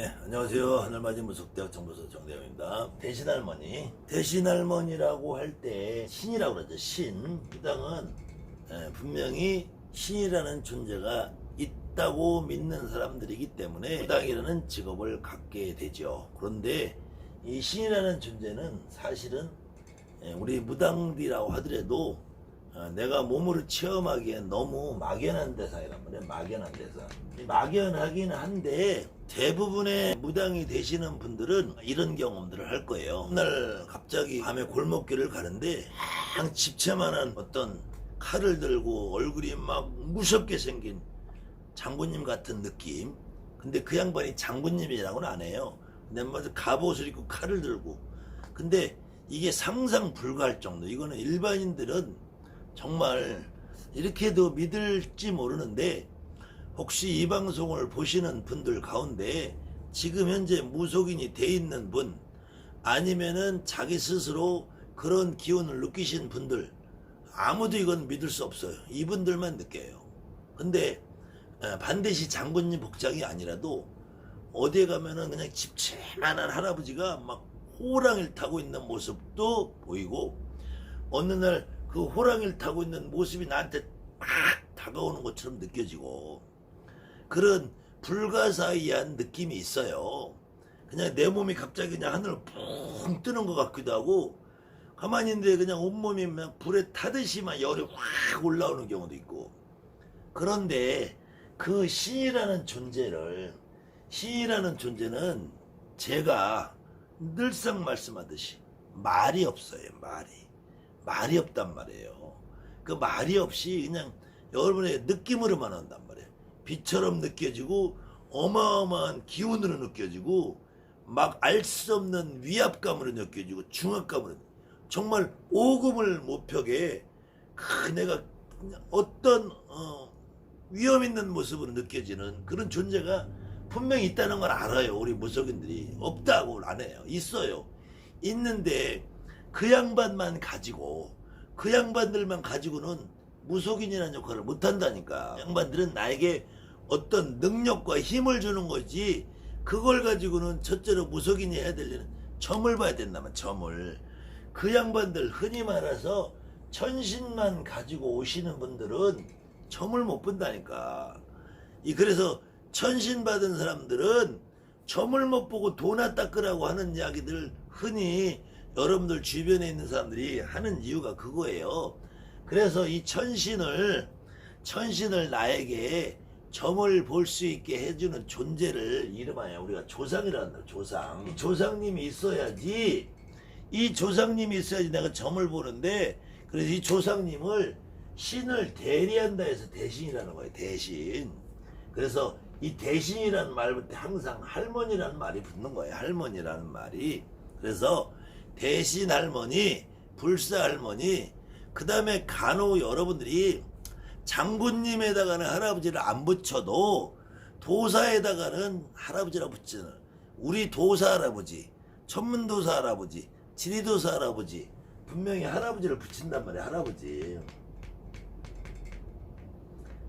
네, 안녕하세요. 하늘맞이 무속대학 정보소 정대영입니다. 대신할머니. 대신할머니라고 할 때 신이라고 그러죠. 신. 이 땅은 예, 분명히 신이라는 존재가 있다고 믿는 사람들이기 때문에 무당이라는 직업을 갖게 되죠. 그런데 이 신이라는 존재는 사실은 예, 우리 무당들이라고 하더라도 어, 내가 몸으로 체험하기엔 너무 막연한 대상이란 말이에요. 막연한. 이 막연하긴 한데 대부분의 무당이 되시는 분들은 이런 경험들을 할 거예요. 날 갑자기 밤에 골목길을 가는데 막 집채만한 어떤 칼을 들고 얼굴이 막 무섭게 생긴 장군님 같은 느낌. 근데 그 양반이 장군님이라고는 안 해요. 근데 먼저 갑옷을 입고 칼을 들고. 근데 이게 상상 불가할 정도. 이거는 일반인들은 정말 이렇게도 믿을지 모르는데 혹시 이 방송을 보시는 분들 가운데 지금 현재 무속인이 돼 있는 분 아니면은 자기 스스로 그런 기운을 느끼신 분들 아무도 이건 믿을 수 없어요. 이분들만 느껴요. 근데 에, 반드시 장군님 복장이 아니라도 어디에 가면은 그냥 집채만한 할아버지가 막 호랑이를 타고 있는 모습도 보이고 어느 날 그 호랑이를 타고 있는 모습이 나한테 막 다가오는 것처럼 느껴지고 그런 불가사의한 느낌이 있어요. 그냥 내 몸이 갑자기 그냥 하늘을 붕 뜨는 것 같기도 하고 가만히 있는데 그냥 온몸이 막 불에 타듯이 막 열이 확 올라오는 경우도 있고 그런데 그 신이라는 존재를 신이라는 존재는 제가 늘상 말씀하듯이 말이 없어요 말이 말이 없단 말이에요 그 말이 없이 그냥 여러분의 느낌으로만 한단 말이에요 빛처럼 느껴지고 어마어마한 기운으로 느껴지고 막 알 수 없는 위압감으로 느껴지고 중압감으로 정말 오금을 못 펴게 그 내가 어떤 어, 위험 있는 모습으로 느껴지는 그런 존재가 분명히 있다는 걸 알아요. 우리 무속인들이 없다고 안 해요. 있어요. 있는데 그 양반만 가지고 그 양반들만 가지고는 무속인이라는 역할을 못 한다니까. 양반들은 나에게 어떤 능력과 힘을 주는 거지 그걸 가지고는 첫째로 무속인이 해야 될 일은 점을 봐야 된다면 점을 그 양반들 흔히 말해서 천신만 가지고 오시는 분들은 점을 못 본다니까. 이 그래서 천신 받은 사람들은 점을 못 보고 도나 닦으라고 하는 이야기들 흔히 여러분들 주변에 있는 사람들이 하는 이유가 그거예요. 그래서 이 천신을 천신을 나에게 점을 볼 수 있게 해주는 존재를 이름하여 우리가 조상이란다. 조상. 이 조상님이 있어야지 이 조상님이 있어야지 내가 점을 보는데 그래서 이 조상님을 신을 대리한다 해서 대신이라는 거예요. 대신. 그래서 이 대신이라는 말부터 항상 할머니라는 말이 붙는 거예요. 할머니라는 말이. 그래서 대신 할머니, 불사 할머니, 그 다음에 간혹 여러분들이 장군님에다가는 할아버지를 안 붙여도 도사에다가는 할아버지라 붙이는 우리 도사 할아버지, 천문도사 할아버지, 지리도사 할아버지 분명히 할아버지를 붙인단 말이야 할아버지.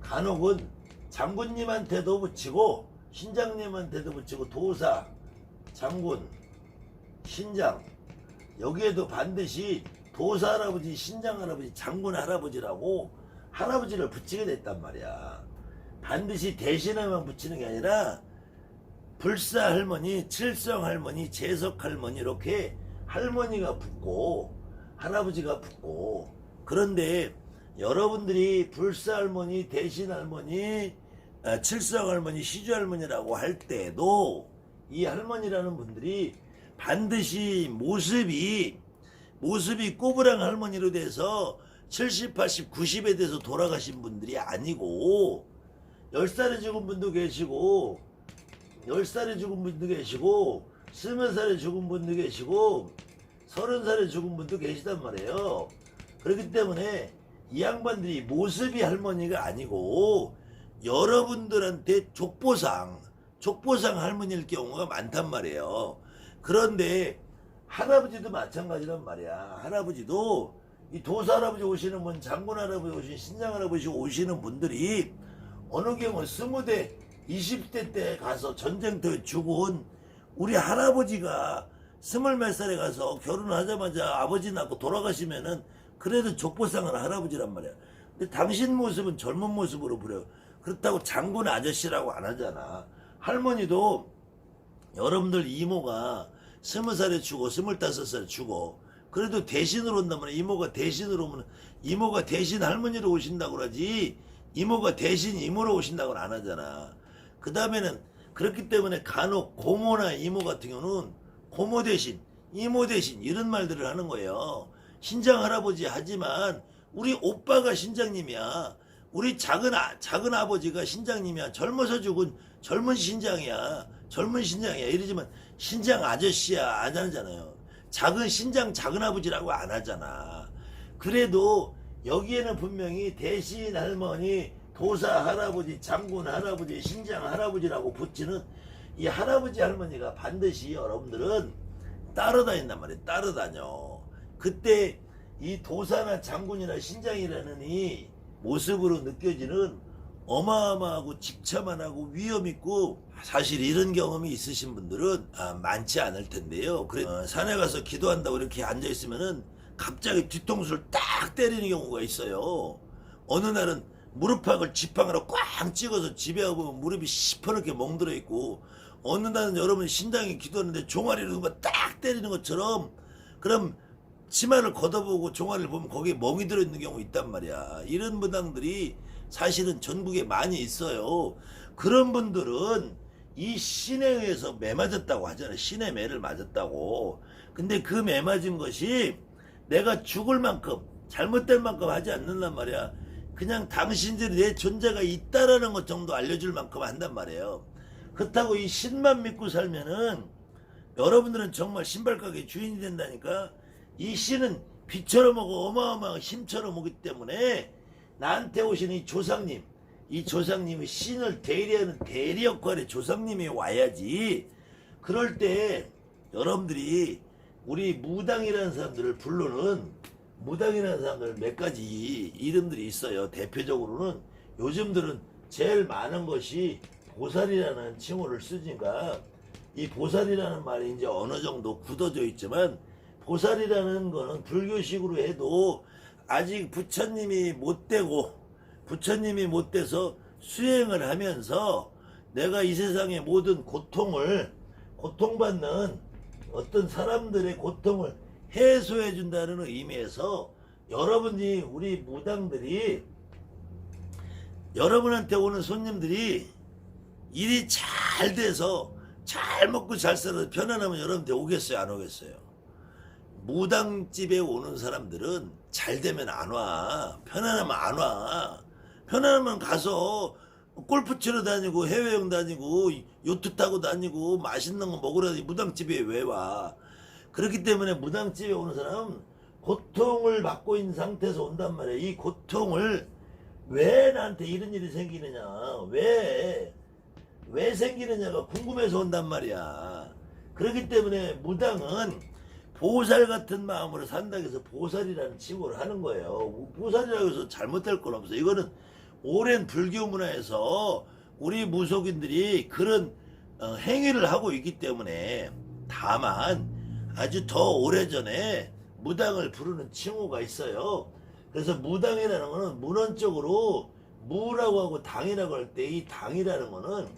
간혹은 장군님한테도 붙이고 신장님한테도 붙이고 도사, 장군, 신장 여기에도 반드시 도사 할아버지, 신장 할아버지, 장군 할아버지라고 할아버지를 붙이게 됐단 말이야. 반드시 대신에만 붙이는 게 아니라 불사 할머니, 칠성 할머니, 재석 할머니 이렇게 할머니가 붙고 할아버지가 붙고 그런데 여러분들이 불사 할머니, 대신 할머니, 아, 칠성 할머니, 시주 할머니라고 할 때도 이 할머니라는 분들이 반드시 모습이 모습이 꼬부랑 할머니로 돼서 70, 80, 90에 돼서 돌아가신 분들이 아니고 10살에 죽은 분도 계시고 10살에 죽은 분도 계시고 20살에 죽은 분도 계시고 30살에 죽은 분도 계시단 말이에요. 그렇기 때문에 이 양반들이 모습이 할머니가 아니고 여러분들한테 족보상, 족보상 할머니일 경우가 많단 말이에요. 그런데 할아버지도 마찬가지란 말이야. 할아버지도 이 도사 할아버지 오시는 분, 장군 할아버지 오시는 신장 할아버지 오시는 분들이 어느 경우 스무 대 20대 때 가서 전쟁터에 죽은 우리 할아버지가 스물 몇 살에 가서 결혼하자마자 아버지 낳고 돌아가시면은 그래도 족보상은 할아버지란 말이야. 근데 당신 모습은 젊은 모습으로 보여. 그렇다고 장군 아저씨라고 안 하잖아. 할머니도 여러분들 이모가 스무 살에 죽어, 스물다섯 살에 죽어. 그래도 대신으로 온다면 이모가 대신으로 오면 이모가 대신 할머니로 오신다고 그러지 이모가 대신 이모로 오신다고는 안 하잖아. 그 다음에는 그렇기 때문에 간혹 고모나 이모 같은 경우는 고모 대신 이모 대신 이런 말들을 하는 거예요. 신장 할아버지 하지만 우리 오빠가 신장님이야. 우리 작은 아, 작은 아버지가 신장님이야. 젊어서 죽은 젊은 신장이야. 젊은 신장이야. 이러지만 신장 아저씨야 안 하잖아요. 작은 신장 작은 아버지라고 안 하잖아. 그래도 여기에는 분명히 대신 할머니, 도사 할아버지, 장군 할아버지, 신장 할아버지라고 붙이는 이 할아버지 할머니가 반드시 여러분들은 따라다닌단 말이에요. 따라다녀. 그때 이 도사나 장군이나 신장이라는 이 모습으로 느껴지는 어마어마하고 직차만하고 위험 있고 사실 이런 경험이 있으신 분들은 아, 많지 않을 텐데요. 그래 어, 산에 가서 기도한다고 이렇게 앉아 있으면은 갑자기 뒤통수를 딱 때리는 경우가 있어요. 어느 날은 무릎팍을 지팡이로 꽉 찍어서 집에 와보면 무릎이 시퍼렇게 멍들어 있고 어느 날은 여러분 신장이 기도하는데 종아리를 누가 딱 때리는 것처럼 그럼 치마를 걷어보고 종아리를 보면 거기에 멍이 들어있는 경우 있단 말이야. 이런 무당들이 사실은 전국에 많이 있어요. 그런 분들은 이 신에 의해서 매 맞았다고 하잖아요. 신의 매를 맞았다고. 근데 그 매 맞은 것이 내가 죽을 만큼 잘못된 만큼 하지 않는단 말이야. 그냥 당신들이 내 존재가 있다라는 것 정도 알려줄 만큼 한단 말이에요. 그렇다고 이 신만 믿고 살면은 여러분들은 정말 신발 가게 주인이 된다니까. 이 신은 빛처럼 오고 어마어마한 힘처럼 오기 때문에 나한테 오시는 이 조상님, 이 조상님이 신을 대리하는 대리 역할의 조상님이 와야지. 그럴 때 여러분들이 우리 무당이라는 사람들을 부르는 무당이라는 사람들 몇 가지 이름들이 있어요. 대표적으로는 요즘들은 제일 많은 것이 보살이라는 칭호를 쓰니까 이 보살이라는 말이 이제 어느 정도 굳어져 있지만 보살이라는 거는 불교식으로 해도 아직 부처님이 못 되고 부처님이 못 돼서 수행을 하면서 내가 이 세상의 모든 고통을 고통받는 어떤 사람들의 고통을 해소해 준다는 의미에서 여러분이 우리 무당들이 여러분한테 오는 손님들이 일이 잘 돼서 잘 먹고 잘 살아서 편안하면 여러분한테 오겠어요? 안 오겠어요 무당집에 오는 사람들은 잘 되면 안 와. 편안하면 안 와. 편안하면 가서 골프 치러 다니고 해외여행 다니고 요트 타고 다니고 맛있는 거 먹으러 다니고 무당집에 왜 와. 그렇기 때문에 무당집에 오는 사람은 고통을 받고 있는 상태에서 온단 말이야. 이 고통을 왜 나한테 이런 일이 생기느냐. 왜, 왜 생기느냐가 궁금해서 온단 말이야. 그렇기 때문에 무당은 보살 같은 마음으로 산다고 해서 보살이라는 칭호를 하는 거예요. 보살이라고 해서 잘못될 건 없어. 이거는 오랜 불교 문화에서 우리 무속인들이 그런 어, 행위를 하고 있기 때문에 다만 아주 더 오래전에 무당을 부르는 칭호가 있어요. 그래서 무당이라는 거는 문헌적으로 무라고 하고 당이라고 할 때 이 당이라는 거는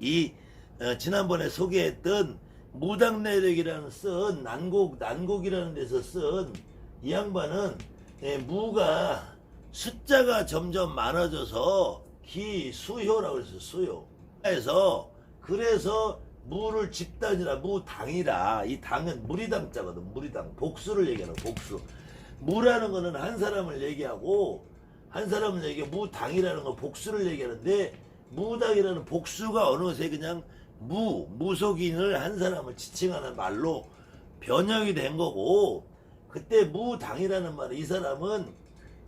이 어, 지난번에 소개했던 무당내력이라는 쓴 난곡 난곡이라는 데서 쓴 이 양반은 예, 무가 숫자가 점점 많아져서 기 수효라고 해서 수효. 해서 그래서 무를 집단이라 무당이라 이 당은 무리당자거든 무리당 복수를 얘기하는 복수. 무라는 거는 한 사람을 얘기하고 한 사람을 얘기하고 무당이라는 거 복수를 얘기하는데 무당이라는 복수가 어느 곳에 그냥 무, 무속인을 한 사람을 지칭하는 말로 변형이 된 거고, 그때 무당이라는 말은 이 사람은,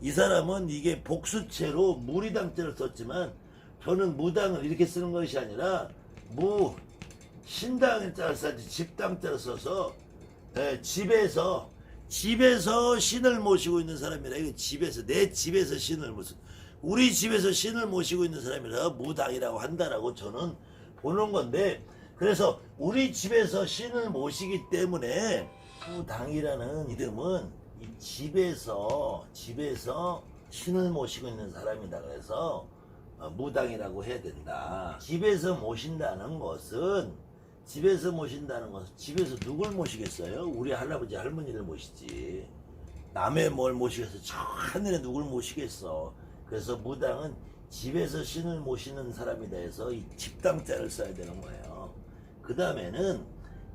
이 사람은 이게 복수체로 무리당자를 썼지만, 저는 무당을 이렇게 쓰는 것이 아니라, 무, 신당을 써서 집당자를 써서, 예, 집에서, 집에서 신을 모시고 있는 사람이라, 이거 집에서, 내 집에서 신을 모시 우리 집에서 신을 모시고 있는 사람이라 무당이라고 한다라고 저는 보는 건데 그래서 우리 집에서 신을 모시기 때문에 무당이라는 이름은 이 집에서 집에서 신을 모시고 있는 사람이다 그래서 어, 무당이라고 해야 된다. 집에서 모신다는 것은 집에서 모신다는 것은 집에서 누굴 모시겠어요? 우리 할아버지 할머니를 모시지. 남의 뭘 모시겠어? 저 하늘에 누굴 모시겠어? 그래서 무당은 집에서 신을 모시는 사람이다 해서 이 집당자를 써야 되는 거예요. 그 다음에는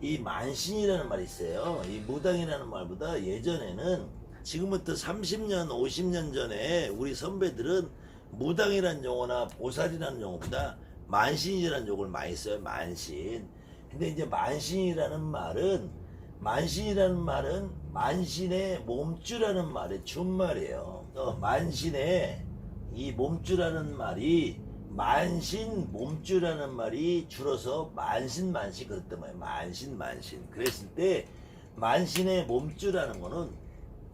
이 만신이라는 말이 있어요. 이 무당이라는 말보다 예전에는 지금부터 30년, 50년 전에 우리 선배들은 무당이라는 용어나 보살이라는 용어보다 만신이라는 용어를 많이 써요. 만신. 근데 이제 만신이라는 말은 만신이라는 말은 만신의 몸주라는 말의 준말이에요. 어, 만신의 이 몸주라는 말이 만신 몸주라는 말이 줄어서 만신 만신 그랬단 말이에요. 만신 만신. 그랬을 때 만신의 몸주라는 거는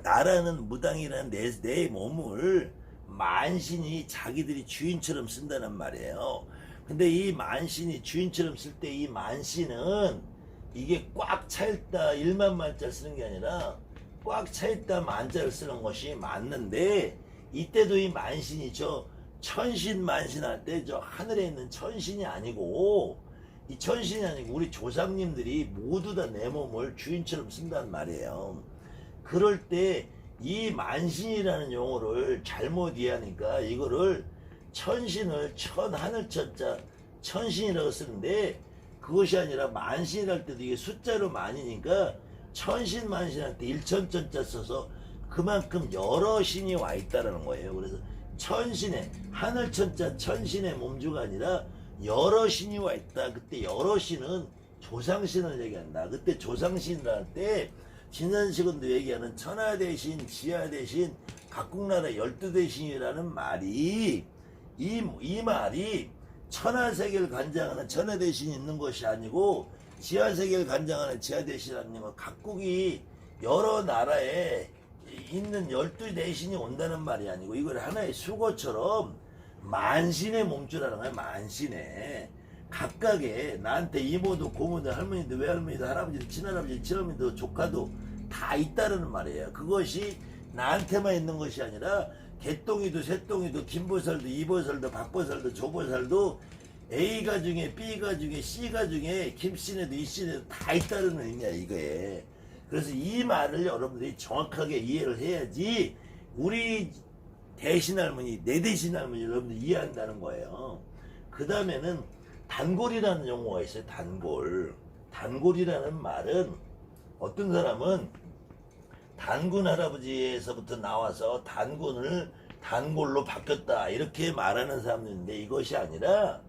나라는 무당이라는 내, 내 몸을 만신이 자기들이 주인처럼 쓴다는 말이에요. 근데 이 만신이 주인처럼 쓸 때 이 만신은 이게 꽉 차있다 일만 만자를 쓰는 게 아니라 꽉 차있다 만자를 쓰는 것이 맞는데 이때도 이 만신이 저 천신 만신할 때 저 하늘에 있는 천신이 아니고 이 천신이 아니고 우리 조상님들이 모두 다 내 몸을 주인처럼 쓴단 말이에요. 그럴 때 이 만신이라는 용어를 잘못 이해하니까 이거를 천신을 천 하늘 천자 천신이라고 쓰는데 그것이 아니라 만신이랄 때도 이게 숫자로 만이니까 천신 만신할 때 일천천자 써서 그만큼 여러 신이 와 있다라는 거예요. 그래서 천신의 하늘 천자 천신의 몸주가 아니라 여러 신이 와 있다. 그때 여러 신은 조상신을 얘기한다. 그때 조상신을 할때 진선식은도 얘기하는 천하 대신, 지하 대신, 각국 나라 열두 대신이라는 말이 이, 이 말이 천하 세계를 관장하는 천하 대신이 있는 것이 아니고 지하 세계를 관장하는 지하 대신이라는 건 각국이 여러 나라에 있는 열두 대신이 온다는 말이 아니고 이걸 하나의 수거처럼 만신의 몸주라는 거야 만신의. 각각의 나한테 이모도 고모도 할머니도 외할머니도 할아버지도 친할아버지 친어머니도 조카도 다 있다는 말이에요. 그것이 나한테만 있는 것이 아니라 개똥이도 새똥이도 김보살도 이보살도 박보살도 조보살도 A가 중에 B가 중에 C가 중에 김씨네도 이씨네도 다 있다는 의미야 이거에 그래서 이 말을 여러분들이 정확하게 이해를 해야지 우리 대신 할머니 내 대신 할머니 여러분들 이해한다는 거예요. 그 다음에는 단골이라는 용어가 있어요 단골. 단골이라는 말은 어떤 사람은 단군 할아버지에서부터 나와서 단군을 단골로 바뀌었다 이렇게 말하는 사람도 있는데 이것이 아니라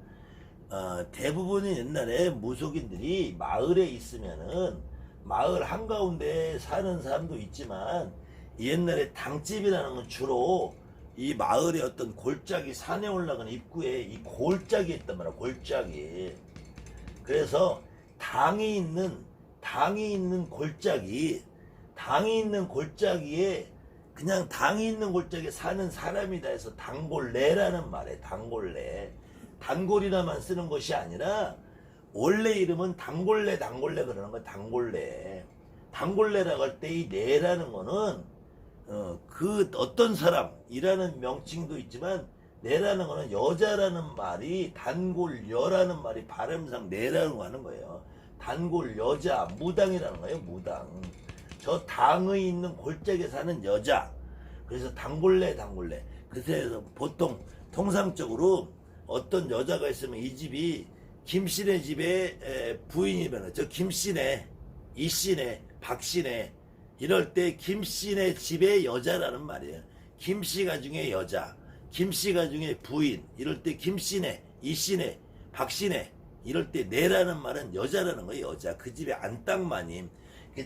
어, 대부분이 옛날에 무속인들이 마을에 있으면은 마을 한가운데 사는 사람도 있지만 옛날에 당집이라는 건 주로 이 마을의 어떤 골짜기 산에 올라가는 입구에 이 골짜기 있단 말이야 골짜기. 그래서 당이 있는 당이 있는 골짜기 당이 있는 골짜기에 그냥 당이 있는 골짜기에 사는 사람이다 해서 단골레라는 말에 단골레. 단골이라만 쓰는 것이 아니라 원래 이름은 단골레 단골레 그러는 거야 단골레. 단골레라고 할 때이 내라는 거는 어, 그 어떤 사람이라는 명칭도 있지만 내라는 거는 여자라는 말이 단골 여라는 말이 발음상 내라고 하는 거예요. 단골 여자 무당이라는 거예요 무당. 저 당의 있는 골짜기에 사는 여자. 그래서 단골레 단골레. 그래서 보통 통상적으로 어떤 여자가 있으면 이 집이 김씨네 집에 에, 부인이면 저 김씨네 이씨네 박씨네 이럴 때 김씨네 집의 여자라는 말이에요. 김씨가 중에 여자 김씨가 중에 부인 이럴 때 김씨네 이씨네 박씨네 이럴 때 내라는 말은 여자라는 거예요 여자. 그 집에 안땅마님.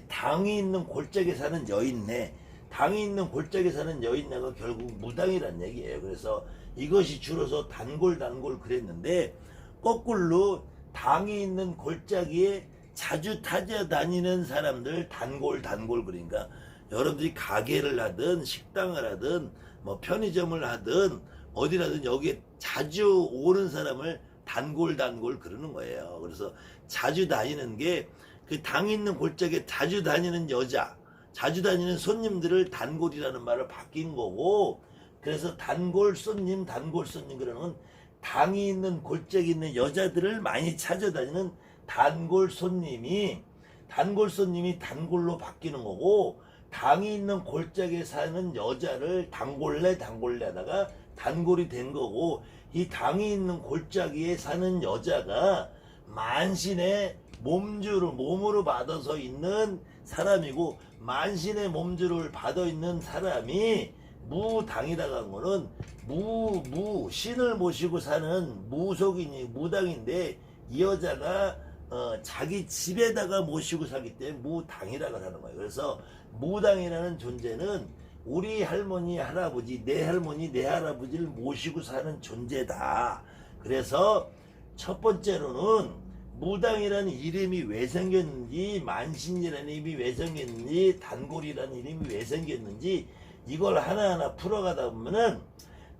당이 있는 골짜기에 사는 여인네. 당이 있는 골짜기에 사는 여인네가 결국 무당이란 얘기예요. 그래서 이것이 줄어서 단골 단골 그랬는데 거꾸로 당이 있는 골짜기에 자주 타져 다니는 사람들 단골 단골 그러니까 여러분들이 가게를 하든 식당을 하든 뭐 편의점을 하든 어디라든 여기에 자주 오는 사람을 단골 단골 그러는 거예요. 그래서 자주 다니는 게 그 당 있는 골짜기에 자주 다니는 여자, 자주 다니는 손님들을 단골이라는 말을 바뀐 거고 그래서 단골 손님, 단골 손님 그러는 당이 있는 골짜기 있는 여자들을 많이 찾아다니는 단골 손님이 단골 손님이 단골로 바뀌는 거고 당이 있는 골짜기에 사는 여자를 단골래 단골래 하다가 단골이 된 거고 이 당이 있는 골짜기에 사는 여자가 만신의 몸주를 몸으로 받아서 있는 사람이고 만신의 몸주를 받아 있는 사람이 무당이라고 한 거는 무, 무, 신을 모시고 사는 무속인이 무당인데 이 여자가 어, 자기 집에다가 모시고 살기 때문에 무당이라고 하는 거예요. 그래서 무당이라는 존재는 우리 할머니, 할아버지, 내 할머니, 내 할아버지를 모시고 사는 존재다. 그래서 첫 번째로는 무당이라는 이름이 왜 생겼는지, 만신이라는 이름이 왜 생겼는지, 단골이라는 이름이 왜 생겼는지 이걸 하나하나 풀어가다 보면은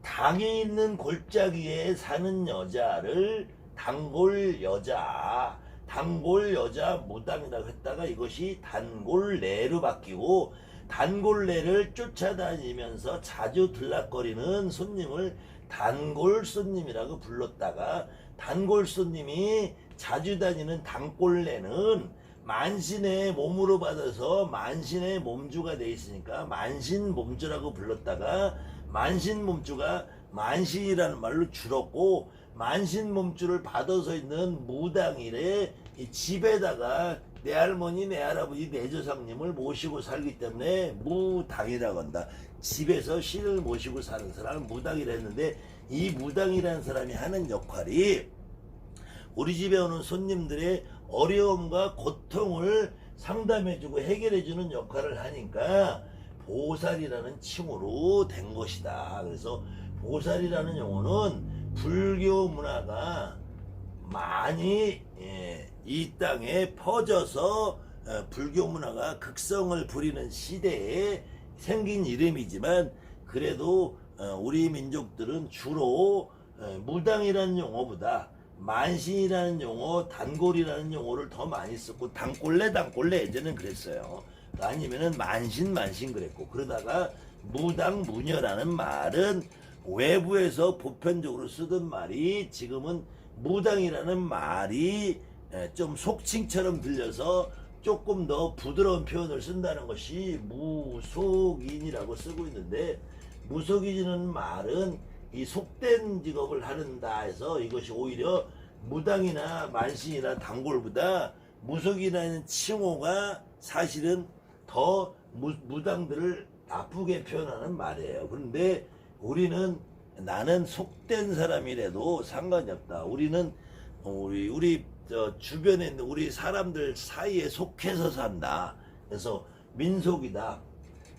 당이 있는 골짜기에 사는 여자를 단골 여자, 단골 여자 무당이라고 했다가 이것이 단골내로 바뀌고 단골내를 쫓아다니면서 자주 들락거리는 손님을 단골 손님이라고 불렀다가 단골 손님이 자주 다니는 단골내는 만신의 몸으로 받아서 만신의 몸주가 돼 있으니까 만신 몸주라고 불렀다가 만신 몸주가 만신이라는 말로 줄었고 만신 몸주를 받아서 있는 무당일에 이 집에다가 내 할머니, 내 할아버지, 내 조상님을 모시고 살기 때문에 무당이라고 한다. 집에서 신을 모시고 사는 사람을 무당이라 했는데 이 무당이라는 사람이 하는 역할이 우리 집에 오는 손님들의 어려움과 고통을 상담해주고 해결해주는 역할을 하니까 보살이라는 칭호로 된 것이다. 그래서 보살이라는 용어는 불교 문화가 많이 예, 이 땅에 퍼져서 어, 불교 문화가 극성을 부리는 시대에 생긴 이름이지만 그래도 어, 우리 민족들은 주로 어, 무당이라는 용어보다 만신이라는 용어, 단골이라는 용어를 더 많이 썼고 단골레 단골레 예전엔 그랬어요. 아니면은 만신 만신 그랬고 그러다가 무당 무녀라는 말은 외부에서 보편적으로 쓰던 말이 지금은 무당이라는 말이 에, 좀 속칭처럼 들려서 조금 더 부드러운 표현을 쓴다는 것이 무속인이라고 쓰고 있는데 무속인이라는 말은 이 속된 직업을 하는다 해서 이것이 오히려 무당이나 만신이나 단골보다 무속이라는 칭호가 사실은 더 무, 무당들을 나쁘게 표현하는 말이에요. 그런데 우리는 나는 속된 사람이라도 상관이 없다. 우리는 우리 우리 저 주변에 있는 우리 사람들 사이에 속해서 산다. 그래서 민속이다.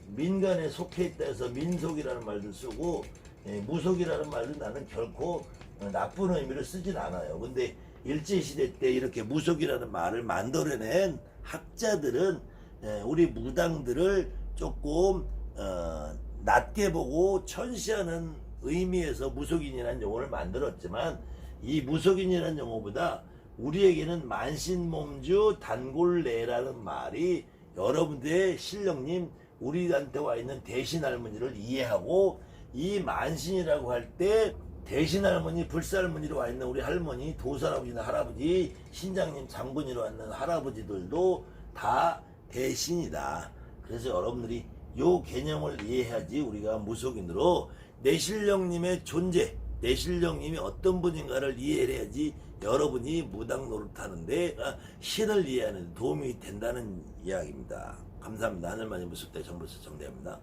민간에 속해 있다 해서 민속이라는 말도 쓰고 예, 무속이라는 말도 나는 결코 어, 나쁜 의미를 쓰진 않아요. 근데 일제시대 때 이렇게 무속이라는 말을 만들어낸 학자들은 예, 우리 무당들을 조금 어, 낮게 보고 천시하는 의미에서 무속인이라는 용어를 만들었지만 이 무속인이라는 용어보다 우리에게는 만신몸주 단골내라는 말이 여러분들의 실령님 우리한테 와 있는 대신 할머니를 이해하고 이 만신이라고 할 때 대신 할머니, 불살머니로 와 있는 우리 할머니, 도살아버지나 할아버지, 신장님 장군이로 와 있는 할아버지들도 다 대신이다. 그래서 여러분들이 요 개념을 이해해야지 우리가 무속인으로 내실령님의 존재, 내실령님이 어떤 분인가를 이해해야지 여러분이 무당 노릇하는데 아, 신을 이해하는 데 도움이 된다는 이야기입니다. 감사합니다. 하늘만이 무속대 정보수 정대입니다.